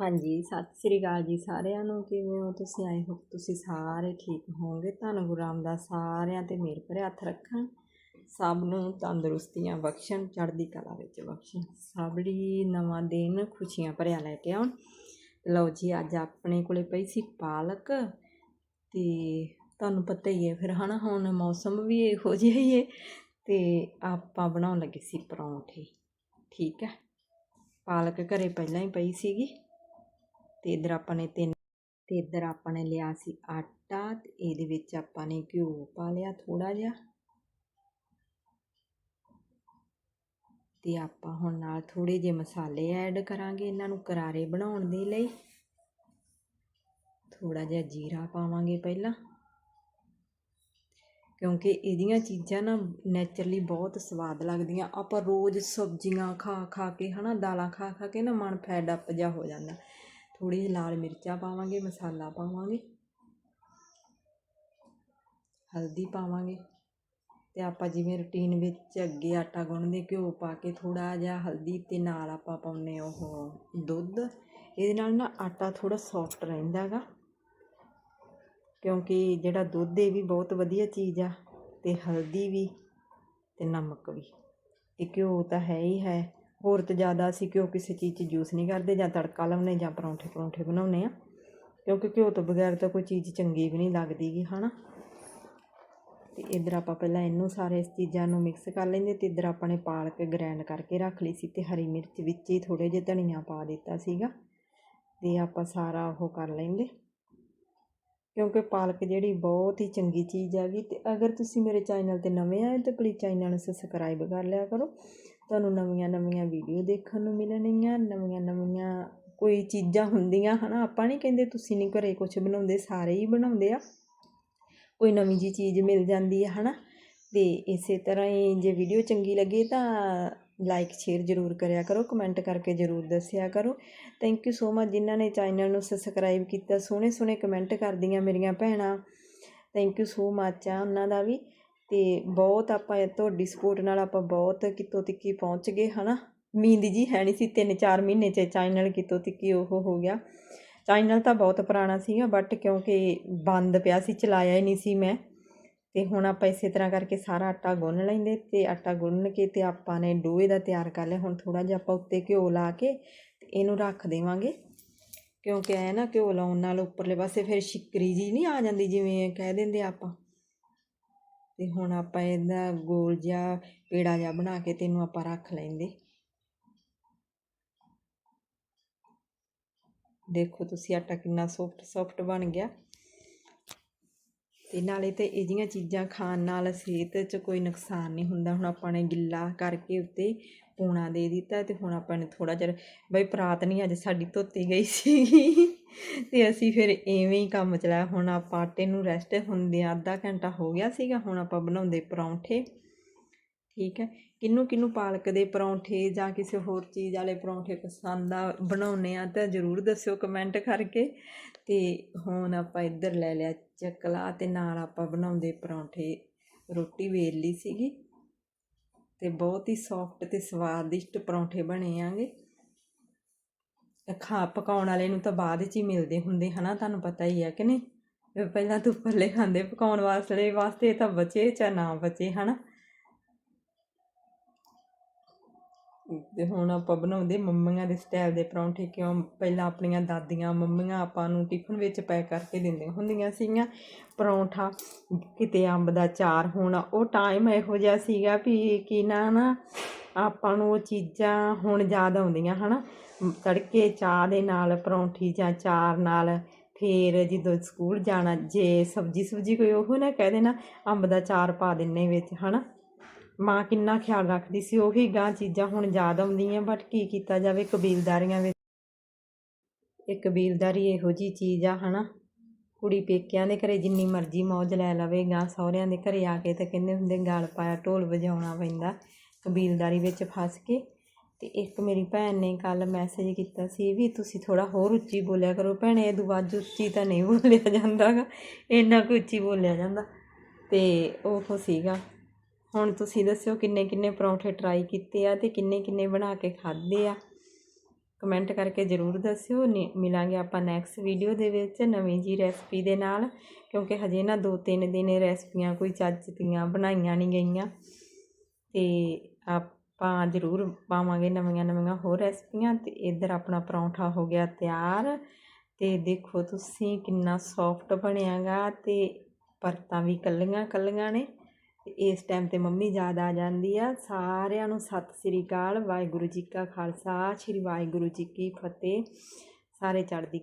ਹਾਂਜੀ, ਸਤਿ ਸ੍ਰੀ ਅਕਾਲ ਜੀ ਸਾਰਿਆਂ ਨੂੰ, ਕਿਵੇਂ ਹੋ ਤੁਸੀਂ? ਆਏ ਹੋ ਤੁਸੀਂ ਸਾਰੇ ਠੀਕ ਹੋਵੋਗੇ। ਧੰਨ ਗੁਰੂ ਰਾਮਦਾਸ, ਸਾਰਿਆਂ ਤੇ ਮਿਹਰ ਭਰੇ ਹੱਥ ਰੱਖਣ ਸਭ ਨੂੰ ਤੰਦਰੁਸਤੀਆਂ ਬਖਸ਼ਣ, ਚੜ੍ਹਦੀ ਕਲਾ ਵਿੱਚ ਬਖਸ਼ਣ। ਸਭ ਲਈ ਨਵਾਂ ਦਿਨ ਖੁਸ਼ੀਆਂ ਭਰਿਆ ਲੈ ਕੇ ਆਉਣ। ਲਓ ਜੀ, ਅੱਜ ਆਪਣੇ ਕੋਲੇ ਪਈ ਸੀ ਪਾਲਕ ਤੇ ਤੁਹਾਨੂੰ ਪਤਾ ਹੀ ਹੈ ਫਿਰ, ਹਨਾ, ਹੁਣ ਮੌਸਮ ਵੀ ਇਹੋ ਜਿਹਾ ਹੀ ਹੈ ਤੇ ਆਪਾਂ ਬਣਾਉਣ ਲੱਗੇ ਸੀ ਪਰੌਂਠੇ। ਠੀਕ ਹੈ? ਪਾਲਕ ਘਰੇ ਪਹਿਲਾਂ ਹੀ ਪਈ ਸੀਗੀ। ਤੇ ਇਧਰ ਆਪਾਂ ਨੇ ਤਿੰਨ, ਤੇ ਇਧਰ ਆਪਾਂ ਨੇ ਲਿਆ ਸੀ ਆਟਾ ਤੇ ਇਹਦੇ ਵਿੱਚ ਆਪਾਂ ਨੇ ਘਿਓ ਪਾ ਲਿਆ ਥੋੜਾ ਜਿਹਾ। ਤੇ ਆਪਾਂ ਹੁਣ ਨਾਲ ਥੋੜੇ ਜਿਹੇ ਮਸਾਲੇ ਐਡ ਕਰਾਂਗੇ ਇਹਨਾਂ ਨੂੰ ਕਰਾਰੇ ਬਣਾਉਣ ਦੇ ਲਈ। ਥੋੜਾ ਜਿਹਾ ਜੀਰਾ ਪਾਵਾਂਗੇ ਪਹਿਲਾਂ। ਕਿਉਂਕਿ ਇਹਦੀਆਂ ਚੀਜ਼ਾਂ ਨਾ ਨੇਚਰਲੀ ਬਹੁਤ ਸਵਾਦ ਲੱਗਦੀਆਂ। ਆਪਾਂ ਰੋਜ਼ ਸਬਜ਼ੀਆਂ ਖਾ ਖਾ ਕੇ ਹਨਾ, ਦਾਲਾਂ ਖਾ ਖਾ ਕੇ ਨਾ ਮਨ ਫੈਡ ਅਪ ਜਾ ਹੋ ਜਾਂਦਾ। ਥੋੜ੍ਹੀ ਜਿਹੀ ਲਾਲ ਮਿਰਚਾਂ ਪਾਵਾਂਗੇ, ਮਸਾਲਾ ਪਾਵਾਂਗੇ। ਹਲਦੀ ਪਾਵਾਂਗੇ। ਅਤੇ ਆਪਾਂ ਜਿਵੇਂ ਰੂਟੀਨ ਵਿੱਚ ਅੱਗੇ ਆਟਾ ਗੁੰਨਦੇ, ਘਿਓ ਪਾ ਕੇ ਥੋੜ੍ਹਾ ਜਿਹਾ ਹਲਦੀ ਅਤੇ ਨਾਲ ਆਪਾਂ ਪਾਉਂਦੇ ਉਹ ਦੁੱਧ। ਇਹਦੇ ਨਾਲ ਨਾ ਆਟਾ ਥੋੜ੍ਹਾ ਸੌਫਟ ਰਹਿੰਦਾ ਗਾ। ਕਿਉਂਕਿ ਜਿਹੜਾ ਦੁੱਧ ਇਹ ਵੀ ਬਹੁਤ ਵਧੀਆ ਚੀਜ਼ ਆ ਅਤੇ ਹਲਦੀ ਵੀ ਅਤੇ ਨਮਕ ਵੀ। ਇਹ ਘਿਓ ਤਾਂ ਹੈ ਹੀ ਹੈ। ਹੋਰ ਤਾਂ ਜ਼ਿਆਦਾ ਅਸੀਂ ਘਿਓ ਕਿਸੇ ਚੀਜ਼ 'ਚ ਯੂਸ ਨਹੀਂ ਕਰਦੇ, ਜਾਂ ਤੜਕਾ ਲਾਉਂਦੇ, ਜਾਂ ਪਰੌਂਠੇ ਪਰੌਂਠੇ ਬਣਾਉਂਦੇ ਆ ਕਿਉਂਕਿ ਘਿਓ ਤੋਂ ਬਗੈਰ ਤਾਂ ਕੋਈ ਚੀਜ਼ ਚੰਗੀ ਵੀ ਨਹੀਂ ਲੱਗਦੀ ਗੀ, ਹਨਾ? ਤੇ ਇਧਰ ਆਪਾਂ ਪਹਿਲਾਂ ਇਹਨੂੰ ਸਾਰੇ ਚੀਜ਼ਾਂ ਨੂੰ ਮਿਕਸ ਕਰ ਲੈਂਦੇ, ਤੇ ਇਧਰ ਆਪਾਂ ਨੇ ਪਾਲਕ ਗ੍ਰੈਂਡ ਕਰਕੇ ਰੱਖ ਲਈ ਸੀ, ਤੇ ਹਰੀ ਮਿਰਚ ਵਿੱਚ ਹੀ ਥੋੜੇ ਜਿਹੇ ਧਨੀਆ ਪਾ ਦਿੱਤਾ ਸੀਗਾ। ਤੇ ਆਪਾਂ ਸਾਰਾ ਉਹ ਕਰ ਲੈਂਦੇ। ਕਿਉਂਕਿ ਪਾਲਕ ਜਿਹੜੀ ਬਹੁਤ ਹੀ ਚੰਗੀ ਚੀਜ਼ ਹੈਗੀ, ਤੇ ਅਗਰ ਤੁਸੀਂ ਮੇਰੇ ਚੈਨਲ ਤੇ ਨਵੇਂ ਆਏ ਤਾਂ ਪਲੀਜ਼ ਚੈਨਲ ਨੂੰ ਸਬਸਕ੍ਰਾਈਬ ਕਰ ਲਿਆ ਕਰੋ। ਤੁਹਾਨੂੰ ਨਵੀਆਂ ਨਵੀਆਂ ਵੀਡੀਓ ਦੇਖਣ ਨੂੰ ਮਿਲਣਗੀਆਂ ਨਵੀਆਂ ਨਵੀਆਂ ਕੋਈ ਚੀਜ਼ਾਂ ਹੁੰਦੀਆਂ ਹੈ ਨਾ ਆਪਾਂ ਨਹੀਂ ਕਹਿੰਦੇ ਤੁਸੀਂ ਨਹੀਂ ਘਰੇ ਕੁਝ ਬਣਾਉਂਦੇ, ਸਾਰੇ ਹੀ ਬਣਾਉਂਦੇ ਆ। ਕੋਈ ਨਵੀਂ ਜੀ ਚੀਜ਼ ਮਿਲ ਜਾਂਦੀ ਹੈ ਨਾ ਤੇ ਇਸੇ ਤਰ੍ਹਾਂ ਹੀ ਜੇ ਵੀਡੀਓ ਚੰਗੀ ਲੱਗੇ ਤਾਂ ਲਾਈਕ ਸ਼ੇਅਰ ਜ਼ਰੂਰ ਕਰਿਆ ਕਰੋ ਕਮੈਂਟ ਕਰਕੇ ਜ਼ਰੂਰ ਦੱਸਿਆ ਕਰੋ। ਥੈਂਕ ਯੂ ਸੋ ਮਚ ਜਿਨ੍ਹਾਂ ਨੇ ਚੈਨਲ ਨੂੰ ਸਬਸਕ੍ਰਾਈਬ ਕੀਤਾ। ਸੋਹਣੇ ਸੋਹਣੇ ਕਮੈਂਟ ਕਰਦੀਆਂ ਮੇਰੀਆਂ ਭੈਣਾਂ। ਥੈਂਕ ਯੂ ਸੋ ਮਚ ਆ ਉਹਨਾਂ ਦਾ ਵੀ। ਅਤੇ ਬਹੁਤ ਆਪਾਂ ਤੁਹਾਡੀ ਸਪੋਰਟ ਨਾਲ ਆਪਾਂ ਬਹੁਤ ਕਿਤੋਂ ਤਿੱਕੀ ਪਹੁੰਚ ਗਏ ਹੈ ਨਾ ਉਮੀਦ ਜੀ ਹੈ ਨਹੀਂ ਸੀ ਤਿੰਨ ਚਾਰ ਮਹੀਨੇ 'ਚ ਚੈਨਲ ਕਿਤੋਂ ਤਿੱਕੀ ਉਹ ਹੋ ਗਿਆ। ਚੈਨਲ ਤਾਂ ਬਹੁਤ ਪੁਰਾਣਾ ਸੀਗਾ ਬਟ ਕਿਉਂਕਿ ਬੰਦ ਪਿਆ ਸੀ, ਚਲਾਇਆ ਹੀ ਨਹੀਂ ਸੀ ਮੈਂ। ਤੇ ਹੁਣ ਆਪਾਂ ਇਸੇ ਤਰ੍ਹਾਂ ਕਰਕੇ ਸਾਰਾ ਆਟਾ ਗੁੰਨ ਲੈਂਦੇ ਤੇ ਆਟਾ ਗੁੰਨ ਕੇ ਤੇ ਆਪਾਂ ਨੇ ਡੋਏ ਦਾ ਤਿਆਰ ਕਰ ਲਿਆ। ਹੁਣ ਥੋੜਾ ਜਿਹਾ ਆਪਾਂ ਉੱਤੇ ਘਿਓ ਲਾ ਕੇ ਤੇ ਇਹਨੂੰ ਰੱਖ ਦੇਵਾਂਗੇ। ਕਿਉਂਕਿ ਐ ਨਾ ਘਿਓ ਲਾਉਣ ਨਾਲ ਉੱਪਰਲੇ ਪਾਸੇ ਫਿਰ ਸ਼ਿਕਰੀ ਜੀ ਨਹੀਂ ਆ ਜਾਂਦੀ, ਜਿਵੇਂ ਕਹਿ ਦਿੰਦੇ ਆਪਾਂ। ਅਤੇ ਹੁਣ ਆਪਾਂ ਇਹਦਾ ਗੋਲ ਜਿਹਾ ਪੇੜਾ ਜਿਹਾ ਬਣਾ ਕੇ ਤੈਨੂੰ ਆਪਾਂ ਰੱਖ ਲੈਂਦੇ। ਦੇਖੋ ਤੁਸੀਂ ਆਟਾ ਕਿੰਨਾ ਸੌਫਟ ਸੌਫਟ ਬਣ ਗਿਆ। ਅਤੇ ਨਾਲੇ ਤਾਂ ਇਹ ਜਿਹੀਆਂ ਚੀਜ਼ਾਂ ਖਾਣ ਨਾਲ ਸਿਹਤ 'ਚ ਕੋਈ ਨੁਕਸਾਨ ਨਹੀਂ ਹੁੰਦਾ। ਹੁਣ ਆਪਾਂ ਨੇ ਗਿੱਲਾ ਕਰਕੇ ਉੱਤੇ ਪੂਣਾ ਦੇ ਦਿੱਤਾ ਅਤੇ ਹੁਣ ਆਪਾਂ ਨੇ ਥੋੜ੍ਹਾ ਜਿਹਾ ਬਈ ਪਰਾਤ ਨਹੀਂ ਅੱਜ ਸਾਡੀ ਧੋਤੀ ਗਈ ਸੀ ਅਤੇ ਅਸੀਂ ਫਿਰ ਇਵੇਂ ਹੀ ਕੰਮ ਚਲਾਇਆ। ਹੁਣ ਆਪਾਂ ਆਟੇ ਨੂੰ ਰੈਸਟ ਹੁੰਦੇ ਅੱਧਾ ਘੰਟਾ ਹੋ ਗਿਆ ਸੀਗਾ। ਹੁਣ ਆਪਾਂ ਬਣਾਉਂਦੇ ਪਰੌਂਠੇ। ਠੀਕ ਹੈ। ਕਿਹਨੂੰ ਕਿਹਨੂੰ ਪਾਲਕ ਦੇ ਪਰੌਂਠੇ ਜਾਂ ਕਿਸੇ ਹੋਰ ਚੀਜ਼ ਵਾਲੇ ਪਰੌਂਠੇ ਪਸੰਦ ਆ ਬਣਾਉਨੇ ਆ ਤਾਂ ਜ਼ਰੂਰ ਦੱਸਿਓ ਕਮੈਂਟ ਕਰਕੇ। ਤੇ ਹੁਣ ਆਪਾਂ ਇੱਧਰ ਲੈ ਲਿਆ ਚਕਲਾ ਤੇ ਨਾਲ ਆਪਾਂ ਬਣਾਉਂਦੇ ਪਰੌਂਠੇ। ਰੋਟੀ ਵੇਲ ਲਈ ਸੀਗੀ। ਤੇ ਬਹੁਤ ਹੀ ਸੌਫਟ ਤੇ ਸਵਾਦਿਸ਼ਟ ਪਰੌਂਠੇ ਬਣੇ ਆਂਗੇ। ਖਾ ਪਕਾਉਣ ਵਾਲੇ ਨੂੰ ਤਾਂ ਬਾਅਦ 'ਚ ਹੀ ਮਿਲਦੇ ਹੁੰਦੇ, ਹਨਾ? ਤੁਹਾਨੂੰ ਪਤਾ ਹੀ ਹੈ ਕਿ ਨਹੀਂ? ਪਹਿਲਾਂ ਤੂੰ ਪੱਲੇ ਖਾਂਦੇ ਪਕਾਉਣ ਵਾਸਤੇ ਵਾਸਤੇ ਤਾਂ ਬਚੇ ਚਾਹੇ ਨਾ ਬਚੇ, ਹਨਾ? ਤੇ ਹੁਣ ਆਪਾਂ ਬਣਾਉਂਦੇ ਮੰਮੀਆਂ ਦੇ ਸਟਾਈਲ ਦੇ ਪਰੌਂਠੇ ਕਿਉਂ? ਪਹਿਲਾਂ ਆਪਣੀਆਂ ਦਾਦੀਆਂ, ਮੰਮੀਆਂ ਆਪਾਂ ਨੂੰ ਟਿਫਨ ਵਿੱਚ ਪੈਕ ਕਰਕੇ ਦਿੰਦੀਆਂ ਹੁੰਦੀਆਂ ਸੀਗੀਆਂ। ਪਰੌਂਠਾ, ਕਿਤੇ ਅੰਬ ਦਾ ਚਾਰ ਹੋਣਾ, ਉਹ ਟਾਈਮ ਇਹੋ ਜਿਹਾ ਸੀਗਾ ਵੀ ਕਿ ਨਾ ਨਾ ਆਪਾਂ ਨੂੰ ਉਹ ਚੀਜ਼ਾਂ ਹੁਣ ਯਾਦ ਆਉਂਦੀਆਂ, ਹਨਾ? ਤੜਕੇ ਚਾਹ ਦੇ ਨਾਲ ਪਰੌਂਠੀ ਜਾਂ ਚਾਰ ਨਾਲ ਫਿਰ ਜਦੋਂ ਸਕੂਲ ਜਾਣਾ, ਜੇ ਸਬਜੀ ਸੁਬਜੀ ਕੋਈ ਉਹ ਨਾ ਕਹਿ ਦੇਣਾ, ਅੰਬ ਦਾ ਚਾਰ ਪਾ ਦਿੰਨੇ ਵਿੱਚ, ਹਨਾ? ਮਾਂ ਕਿੰਨਾ ਖਿਆਲ ਰੱਖਦੀ ਸੀ, ਉਹੀ ਗਾਂ ਚੀਜ਼ਾਂ ਹੁਣ ਯਾਦ ਆਉਂਦੀਆਂ ਬਟ ਕੀ ਕੀਤਾ ਜਾਵੇ ਕਬੀਲਦਾਰੀਆਂ ਵਿੱਚ। ਇਹ ਕਬੀਲਦਾਰੀ ਇਹੋ ਜੀ ਚੀਜ਼ ਆ, ਹਨਾ। ਕੁੜੀ ਪੇਕਿਆਂ ਦੇ ਘਰੇ ਜਿੰਨੀ ਮਰਜ਼ੀ ਮੌਜ ਲੈ ਲਵੇ ਗਾਂ ਸਹੁਰਿਆਂ ਦੇ ਘਰੇ ਆ ਕੇ ਤਾਂ ਕਹਿੰਦੇ ਹੁੰਦੇ ਗਾਲ ਪਾਇਆ, ਢੋਲ ਵਜਾਉਣਾ ਪੈਂਦਾ, ਕਬੀਲਦਾਰੀ ਵਿੱਚ ਫਸ ਕੇ। ਤੇ ਇੱਕ ਮੇਰੀ ਭੈਣ ਨੇ ਕੱਲ ਮੈਸੇਜ ਕੀਤਾ ਸੀ ਵੀ ਤੁਸੀਂ ਥੋੜਾ ਹੋਰ ਉੱਚੀ ਬੋਲਿਆ ਕਰੋ। ਭੈਣੇ, ਇਹ ਦੁਆਜ ਉੱਚੀ ਤਾਂ ਨਹੀਂ ਬੋਲਿਆ ਜਾਂਦਾਗਾ ਇੰਨਾ ਕੁ ਉੱਚੀ ਬੋਲਿਆ ਜਾਂਦਾ। ਤੇ ਉਹ ਸੀਗਾ। ਹੁਣ ਤੁਸੀਂ ਦੱਸਿਓ ਕਿੰਨੇ ਕਿੰਨੇ ਪਰੌਂਠੇ ਟਰਾਈ ਕੀਤੇ ਆ ਤੇ ਕਿੰਨੇ ਕਿੰਨੇ ਬਣਾ ਕੇ ਖਾਦੇ ਆ। ਕਮੈਂਟ ਕਰਕੇ ਜ਼ਰੂਰ ਦੱਸਿਓ। ਨੀ- ਮਿਲਾਂਗੇ ਆਪਾਂ ਨੈਕਸਟ ਵੀਡੀਓ ਦੇ ਵਿੱਚ ਨਵੀਂ ਜੀ ਰੈਸਪੀ ਦੇ ਨਾਲ, ਕਿਉਂਕਿ ਹਜੇ ਨਾ ਦੋ ਤਿੰਨ ਦਿਨ ਰੈਸਪੀਆਂ ਕੋਈ ਚੱਜ ਦੀਆਂ ਬਣਾਈਆਂ ਨਹੀਂ ਗਈਆਂ। ਤੇ ਆਪਾਂ ਜ਼ਰੂਰ ਪਾਵਾਂਗੇ ਨਵੀਆਂ ਨਵੀਆਂ ਹੋਰ ਰੈਸਪੀਆਂ ਤੇ ਇੱਧਰ ਆਪਣਾ ਪਰੌਂਠਾ ਹੋ ਗਿਆ ਤਿਆਰ। ਤੇ ਦੇਖੋ ਤੁਸੀਂ ਕਿੰਨਾ ਸੌਫਟ ਬਣਿਆਗਾ ਤੇ ਪਰਤਾਂ ਵੀ ਕੱਲੀਆਂ ਕੱਲੀਆਂ ਨੇ। ਇਸ ਟਾਈਮ ਤੇ ਮੰਮੀ ਯਾਦ ਆ ਜਾਂਦੀ ਆ। ਸਾਰਿਆਂ ਨੂੰ ਸਤਿ ਸ੍ਰੀ ਅਕਾਲ, ਵਾਹਿਗੁਰੂ ਜੀ ਕਾ ਖਾਲਸਾ, ਸ੍ਰੀ ਵਾਹਿਗੁਰੂ ਜੀ ਕੀ ਫਤਿਹ। ਸਾਰੇ ਚੜ੍ਹਦੀ